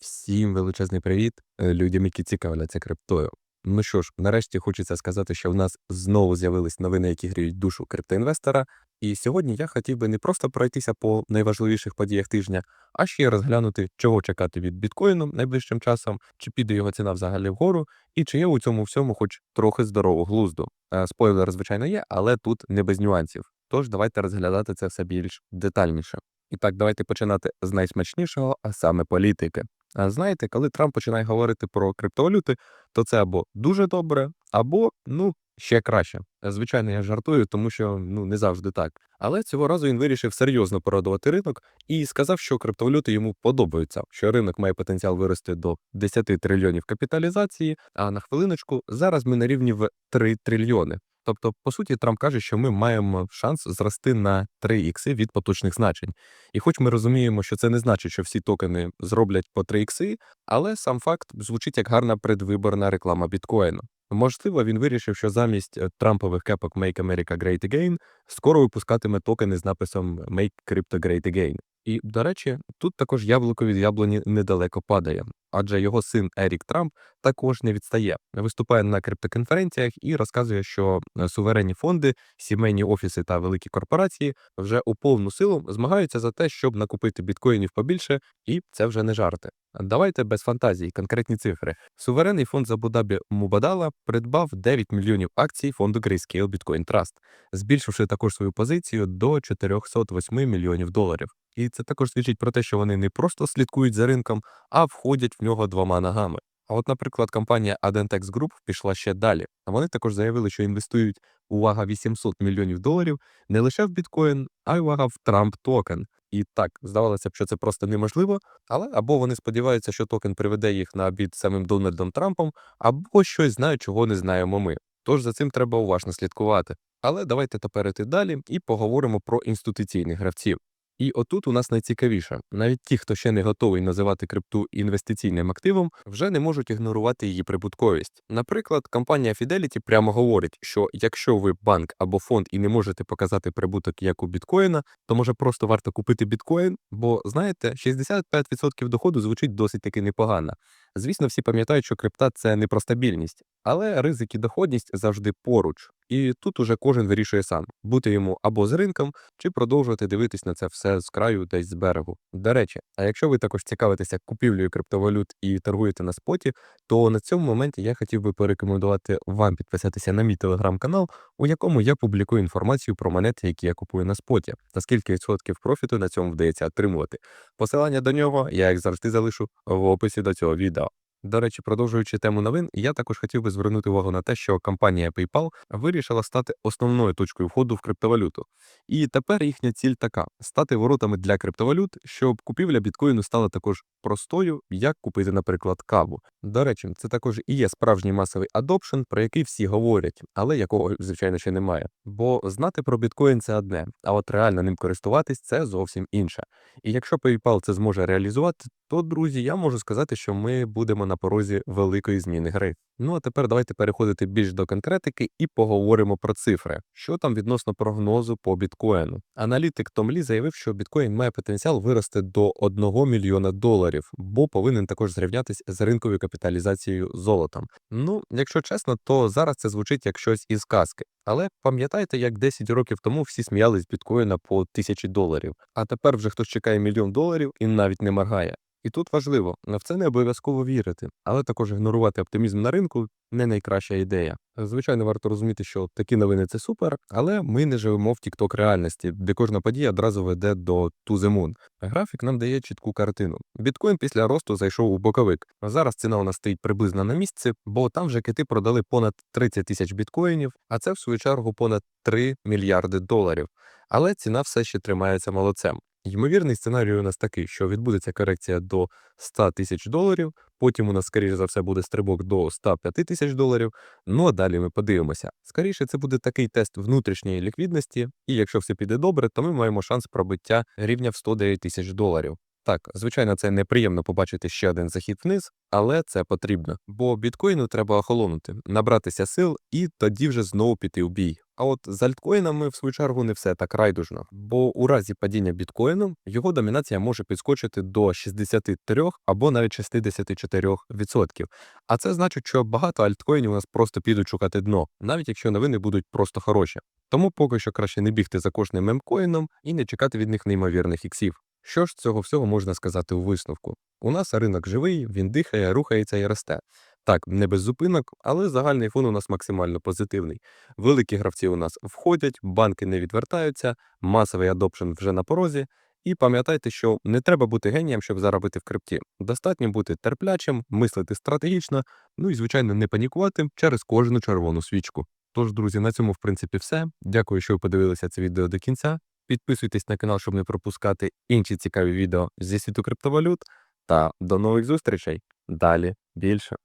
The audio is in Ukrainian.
Всім величезний привіт е, людям, які цікавляться криптою. Ну що ж, нарешті хочеться сказати, що в нас знову з'явились новини, які гріють душу криптоінвестора. І сьогодні я хотів би не просто пройтися по найважливіших подіях тижня, а ще й розглянути, чого чекати від біткоїну найближчим часом, чи піде його ціна взагалі вгору, і чи є у цьому всьому хоч трохи здорового глузду. Е, Спойлер, звичайно, є, але тут не без нюансів. Тож давайте розглядати це все більш детальніше. І так, давайте починати з найсмачнішого, а саме політики. Знаєте, коли Трамп починає говорити про криптовалюти, то це або дуже добре, або ну ще краще. Е, Звичайно, я жартую, тому що ну не завжди так. Але цього разу він вирішив серйозно порадувати ринок і сказав, що криптовалюти йому подобаються, що ринок має потенціал вирости до 10 трильйонів капіталізації. А на хвилиночку зараз ми на рівні в 3 трильйони. Тобто, по суті, Трамп каже, що ми маємо шанс зрости на 3 ікси від поточних значень. І хоч ми розуміємо, що це не значить, що всі токени зроблять по 3 ікси, але сам факт звучить як гарна предвиборна реклама біткоїну. Можливо, він вирішив, що замість е, трампових кепок Make America Great Again скоро випускатиме токени з написом Make Crypto Great Again. І, до речі, тут також яблуко від яблуні недалеко падає, адже його син Ерік Трамп також не відстає. Виступає на криптоконференціях і розказує, що е, суверенні фонди, сімейні офіси та великі корпорації вже у повну силу змагаються за те, щоб накупити біткоїнів побільше, і це вже не жарти. Давайте без фантазії, конкретні цифри. Суверенний фонд з Абу-Дабі Мубадала придбав 9 мільйонів акцій фонду Grayscale Bitcoin Trust, збільшивши також свою позицію до 408 мільйонів доларів. І це також свідчить про те, що вони не просто слідкують за ринком, а входять в нього двома ногами. А от, наприклад, компанія Adentex Group пішла ще далі. А вони також заявили, що інвестують увага 800 мільйонів доларів не лише в біткоін, а й увага в Трамп токен. І так здавалося б, що це просто неможливо, але або вони сподіваються, що токен приведе їх на обід самим Дональдом Трампом, або щось знають, чого не знаємо ми. Тож за цим треба уважно слідкувати. Але давайте тепер іти далі і поговоримо про інституційних гравців. І отут у нас найцікавіше. Навіть ті, хто ще не готовий називати крипту інвестиційним активом, вже не можуть ігнорувати її прибутковість. Наприклад, компанія Fidelity прямо говорить, що якщо ви банк або фонд і не можете показати прибуток як у біткоїна, то може просто варто купити біткоін, бо знаєте, 65% доходу звучить досить таки непогано. Звісно, всі пам'ятають, що крипта це не про стабільність, але ризик і доходність завжди поруч. І тут уже кожен вирішує сам бути йому або з ринком, чи продовжувати дивитись на це все з краю десь з берегу. До речі, а якщо ви також цікавитеся купівлею криптовалют і торгуєте на споті, то на цьому моменті я хотів би порекомендувати вам підписатися на мій телеграм-канал, у якому я публікую інформацію про монети, які я купую на споті, та скільки відсотків профіту на цьому вдається отримувати. Посилання до нього я, як завжди, залишу в описі до цього відео. До речі, продовжуючи тему новин, я також хотів би звернути увагу на те, що компанія PayPal вирішила стати основною точкою входу в криптовалюту. І тепер їхня ціль така: стати воротами для криптовалют, щоб купівля біткоїну стала також простою, як купити, наприклад, каву. До речі, це також і є справжній масовий адопшн, про який всі говорять, але якого, звичайно, ще немає. Бо знати про біткоін це одне, а от реально ним користуватись це зовсім інше. І якщо PayPal це зможе реалізувати, то, друзі, я можу сказати, що ми будемо на порозі великої зміни гри. Ну а тепер давайте переходити більш до конкретики і поговоримо про цифри. Що там відносно прогнозу по біткоїну? Аналітик Том Лі заявив, що біткоін має потенціал вирости до 1 мільйона доларів, бо повинен також зрівнятися з ринковою капіталізацією золотом. Ну, якщо чесно, то зараз це звучить як щось із казки. Але пам'ятаєте, як 10 років тому всі сміялись біткоїна по тисячі доларів, а тепер вже хтось чекає мільйон доларів і навіть не моргає. І тут важливо, в це не обов'язково вірити, але також ігнорувати оптимізм на ринку не найкраща ідея. Звичайно, варто розуміти, що такі новини це супер, але ми не живемо в тікток реальності, де кожна подія одразу веде до moon. Графік нам дає чітку картину. Біткоін після росту зайшов у боковик. Зараз ціна у нас стоїть приблизно на місці, бо там вже кити продали понад 30 тисяч біткоїнів, а це в свою чергу понад 3 мільярди доларів. Але ціна все ще тримається молодцем. Ймовірний сценарій у нас такий, що відбудеться корекція до 100 тисяч доларів, потім у нас, скоріше за все, буде стрибок до 105 тисяч доларів. Ну а далі ми подивимося. Скоріше, це буде такий тест внутрішньої ліквідності, і якщо все піде добре, то ми маємо шанс пробиття рівня в 109 тисяч доларів. Так, звичайно, це неприємно побачити ще один захід вниз, але це потрібно, бо біткоїну треба охолонути, набратися сил і тоді вже знову піти у бій. А от з альткоїнами, в свою чергу, не все так райдужно, бо у разі падіння біткоїну його домінація може підскочити до 63 або навіть 64%. А це значить, що багато альткоїнів у нас просто підуть шукати дно, навіть якщо новини будуть просто хороші. Тому поки що краще не бігти за кожним мемкоїном і не чекати від них неймовірних іксів. Що ж цього всього можна сказати у висновку? У нас ринок живий, він дихає, рухається і росте. Так, не без зупинок, але загальний фон у нас максимально позитивний. Великі гравці у нас входять, банки не відвертаються, масовий адопшн вже на порозі. І пам'ятайте, що не треба бути генієм, щоб заробити в крипті. Достатньо бути терплячим, мислити стратегічно, ну і звичайно не панікувати через кожну червону свічку. Тож, друзі, на цьому в принципі все. Дякую, що ви подивилися це відео до кінця. Підписуйтесь на канал, щоб не пропускати інші цікаві відео зі світу криптовалют. Та до нових зустрічей. Далі більше.